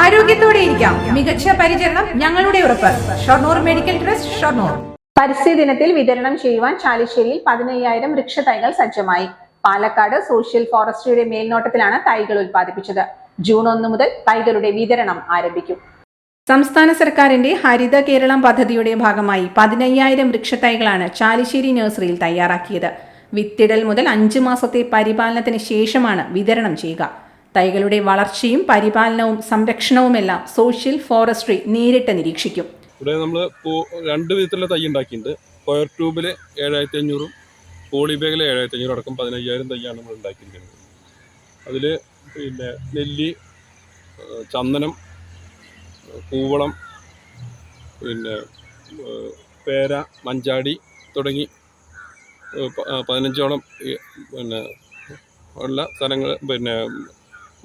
ആരോഗ്യത്തോടെ ഇരിക്കാം. മികച്ച പരിചരണം ഞങ്ങളുടെ ഉറപ്പ്. Shoranur medical trust Shoranur. പരിസ്ഥിതി ദിനത്തിൽ വിതരണം ചെയ്യുവാൻ ചാലിശ്ശേരിയിൽ പതിനയ്യായിരം വൃക്ഷത്തൈകൾ സജ്ജമായി. പാലക്കാട് സോഷ്യൽ ഫോറസ്ട്രിയുടെ മേൽനോട്ടത്തിലാണ് തൈകൾ ഉൽപ്പാദിപ്പിച്ചത്. ജൂൺ ഒന്ന് മുതൽ തൈകളുടെ വിതരണം ആരംഭിക്കും. സംസ്ഥാന സർക്കാരിന്റെ ഹരിത കേരളം പദ്ധതിയുടെ ഭാഗമായി പതിനയ്യായിരം വൃക്ഷത്തൈകളാണ് ചാലിശ്ശേരി നഴ്സറിയിൽ തയ്യാറാക്കിയത്. വിത്തിടൽ മുതൽ അഞ്ച് മാസത്തെ പരിപാലനത്തിന് ശേഷമാണ് വിതരണം ചെയ്യുക. തൈകളുടെ വളർച്ചയും പരിപാലനവും സംരക്ഷണവുമെല്ലാം സോഷ്യൽ ഫോറസ്ട്രി നേരിട്ട് നിരീക്ഷിക്കും. ഇവിടെ നമ്മൾ രണ്ട് വിധത്തിലുള്ള തൈ ഉണ്ടാക്കിയിട്ടുണ്ട്. സ്ക്വയർ ട്യൂബിൽ ഏഴായിരത്തി അഞ്ഞൂറും പോളിബാഗിൽ ഏഴായിരത്തി അഞ്ഞൂറും അടക്കം പതിനയ്യായിരം തൈയാണ് നമ്മൾ ഉണ്ടാക്കിയിരിക്കുന്നത്. അതിൽ പിന്നെ നെല്ലി ചന്ദനം കൂവളം പിന്നെ പേര മഞ്ചാടി തുടങ്ങി പതിനഞ്ചോളം പിന്നെ ഉള്ള സ്ഥലങ്ങൾ പിന്നെ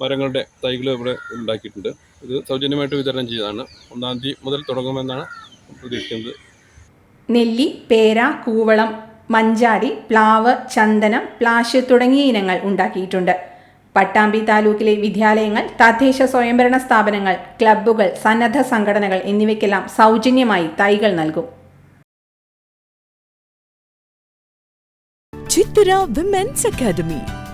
മരങ്ങളുടെ തൈകൾ ഇവിടെ ഉണ്ടാക്കിയിട്ടുണ്ട്. ഇത് സൗജന്യമായിട്ട് വിതരണം ചെയ്തതാണ്. ഒന്നാം തീയതി മുതൽ തുടങ്ങുമെന്നാണ് പ്രതീക്ഷിക്കുന്നത്. നെല്ലി പേര കൂവളം മഞ്ചാടി പ്ലാവ് ചന്ദനം പ്ലാശ് തുടങ്ങിയ ഇനങ്ങൾ ഉണ്ടാക്കിയിട്ടുണ്ട്. പട്ടാമ്പി താലൂക്കിലെ വിദ്യാലയങ്ങൾ തദ്ദേശ സ്വയംഭരണ സ്ഥാപനങ്ങൾ ക്ലബ്ബുകൾ സന്നദ്ധ സംഘടനകൾ എന്നിവയ്ക്കെല്ലാം സൗജന്യമായി തൈകൾ നൽകും. Chithara women's academy.